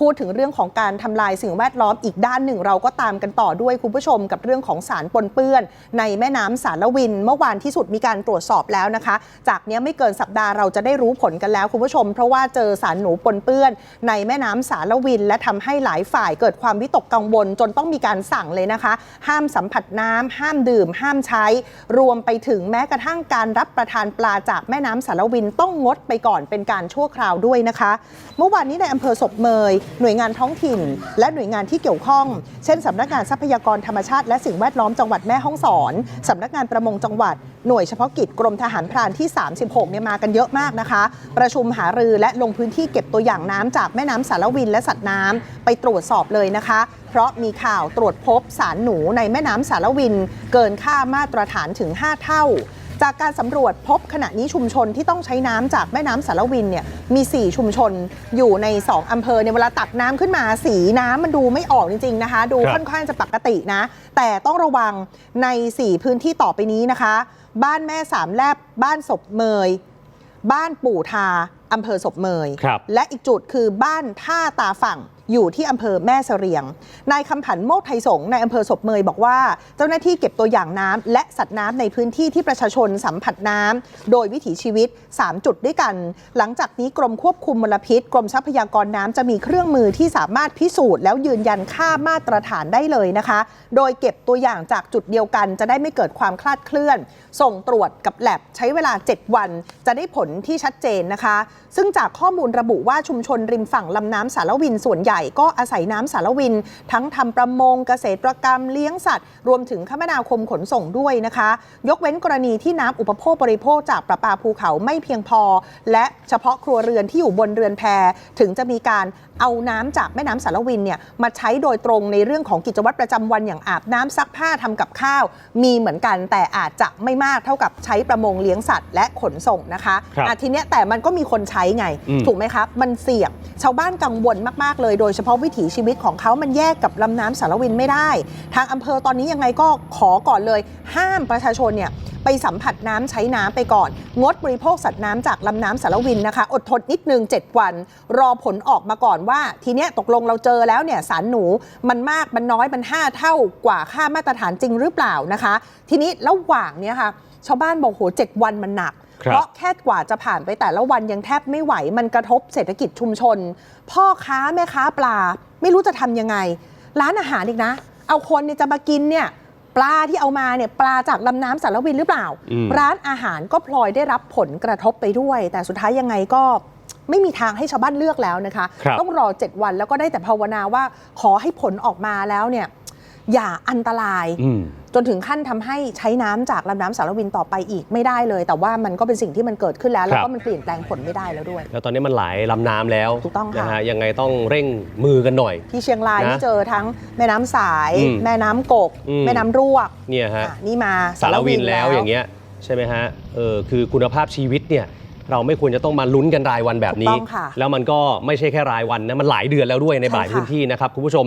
พูดถึงเรื่องของการทำลายสิ่งแวดล้อมอีกด้านหนึ่งเราก็ตามกันต่อด้วยคุณผู้ชมกับเรื่องของสารปนเปื้อน ในแม่น้ำสารวิน เมื่อวานที่สุดมีการตรวจสอบแล้วนะคะ จากนี้ไม่เกินสัปดาห์เราจะได้รู้ผลกันแล้วคุณผู้ชม เพราะว่าเจอสารหนูปนเปื้อน ในแม่น้ำสารวิน และทำให้หลายฝ่ายเกิดความวิตกกังวลจนต้องมีการสั่งเลยนะคะ ห้ามสัมผัสน้ำห้ามดื่ม ห้ามใช้ รวมไปถึงแม้กระทั่งการรับประทานปลาจากแม่น้ำสารวินต้องงดไปก่อนเป็นการชั่วคราวด้วยนะคะ เมื่อวานนี้ในอำเภอศพเมยหน่วยงานท้องถิ่น และหน่วยงานที่เกี่ยวข้อง เช่นสำนักงานทรัพยากรธรรมชาติและสิ่งแวดล้อมจังหวัดแม่ฮ่องสอนสำนักงานประมงจังหวัด หน่วยเฉพาะกิจกรมทหารพรานที่ 36เนี่ยมากันเยอะมากนะคะ ประชุมหารือและลงพื้นที่เก็บตัวอย่างน้ำจากแม่น้ำสารวินและสัตว์น้ำไปตรวจสอบเลยนะคะ เพราะมีข่าวตรวจพบสารหนูในแม่น้ำสารวิน เกินค่ามาตรฐานถึง 5 เท่า จากการสำรวจพบขณะนี้ชุมชนที่ต้องใช้น้ำจากแม่น้ำสารวินเนี่ยมี 4 ชุมชนอยู่ใน 2อำเภอเนี่ยเวลาตักน้ำขึ้นมาสีน้ำมันดูไม่ออกจริง ๆนะคะ ดูครับค่อนข้างจะปกตินะ แต่ต้องระวังใน 4 พื้นที่ต่อไปนี้นะคะ บ้านแม่สามแลบบ้านศพเมย บ้านปู่ทาอำเภอศพเมยครับและอีกจุดคือบ้านท่าตาฝั่ง อยู่ที่อำเภอแม่เสรียง นายคำผันโมกไทยสงในอำเภอศพเมยบอกว่า เจ้าหน้าที่เก็บตัวอย่างน้ำและสัตว์น้ำในพื้นที่ที่ประชาชนสัมผัสน้ำโดยวิถีชีวิต 3 จุดด้วยกัน หลังจากนี้กรมควบคุมมลพิษ กรมทรัพยากรน้ำจะมีเครื่องมือที่สามารถพิสูจน์แล้วยืนยันค่ามาตรฐานได้เลยนะคะ โดยเก็บตัวอย่างจากจุดเดียวกันจะได้ไม่เกิดความคลาดเคลื่อน ส่งตรวจกับแลบใช้เวลา 7 วัน จะได้ผลที่ชัดเจนนะคะ ซึ่งจากข้อมูลระบุว่าชุมชนริมฝั่งลำน้ำสารวินส่วนใหญ่ญ่ก็อาศัยน้ำสารวิน ทั้งทำประมงเกษตรกรรมเลี้ยงสัตว์ รวมถึงคมนาคมขนส่งด้วยนะคะ ยกเว้นกรณีที่น้ำอุปโภคบริโภคจากประปาภูเขาไม่เพียงพอ และเฉพาะครัวเรือนที่อยู่บนเรือนแพถึงจะมีการเอาน้ำจากแม่น้ำสารวินเนี่ยมาใช้โดยตรงในเรื่องของกิจวัตรประจำวันอย่างอาบน้ำซักผ้าทำกับข้าว มีเหมือนกันแต่อาจจะไม่มากเท่ากับใช้ประมงเลี้ยงสัตว์และขนส่งนะคะครับอะทีเนี้ยแต่มันก็มีคนใช้ไงอืมถูกไหมครับ มันเสี่ยงชาวบ้านกังวลมาก ๆ เลยโดยยเฉพาะวิถีชีวิตของเขามันแยกกับลำน้ำสารวินไม่ได้ ทางอำเภอตอนนี้ยังไงก็ขอก่อนเลย ห้ามประชาชนเนี่ยไปสัมผัสน้ำใช้น้ำไปก่อน งดบริโภคสัตว์น้ำจากลำน้ำสารวินนะคะ อดทนนิดนึง 7 วัน รอผลออกมาก่อนว่า ทีเนี้ยตกลงเราเจอแล้วเนี่ยสารหนูมันมากมันน้อยมัน 5 เท่ากว่าค่ามาตรฐานจริงหรือเปล่านะคะ ทีนี้ระหว่างเนี้ยค่ะชาวบ้านบอกโหเจ็ดวันมันหนัก เพราะแค่กว่าจะผ่านไปแต่ละวันยังแทบไม่ไหว มันกระทบเศรษฐกิจชุมชน พ่อค้าแม่ค้าปลา ไม่รู้จะทำยังไง ร้านอาหารอีกนะ เอาคนเนี่ยจะมากินเนี่ยปลาที่เอามาเนี่ยปลาจากลำน้ำสารวินหรือเปล่าอืมร้านอาหารก็พลอยได้รับผลกระทบไปด้วย แต่สุดท้ายยังไงก็ไม่มีทางให้ชาวบ้านเลือกแล้วนะคะครับต้องรอ 7 วันแล้วก็ได้แต่ภาวนาว่าขอให้ผลออกมาแล้วเนี่ยอย่าอันตรายอืม จนถึงขั้นทำให้ใช้น้ำจากลำน้ำสารวินต่อไปอีกไม่ได้เลย แต่ว่ามันก็เป็นสิ่งที่มันเกิดขึ้นแล้ว แล้วครัก็บมันเปลี่ยนแปลงผลไม่ได้แล้วด้วย แล้วตอนนี้มันหลายลำน้ำแล้วถูกต้องค่ะนะฮะยังไงต้องเร่งมือกันหน่อย ที่เชียงรายนะนี่เจอทั้งแม่น้ำสาย อืมแม่น้ำกก อืม แม่น้ำรวกเนี่ยฮะ อะนี่มาสารวินแล้วอย่างเงี้ยใช่ไหมฮะเออคือคุณภาพชีวิตเนี่ยเราไม่ควรจะต้องมาลุ้นกันรายวันแบบถูกนี้ต้องค่ะแล้วมันก็ไม่ใช่แค่รายวันนะมันหลายเดือนแล้วด้วยในใช่หลายค่ะพื้นที่นะครับคุณผู้ชม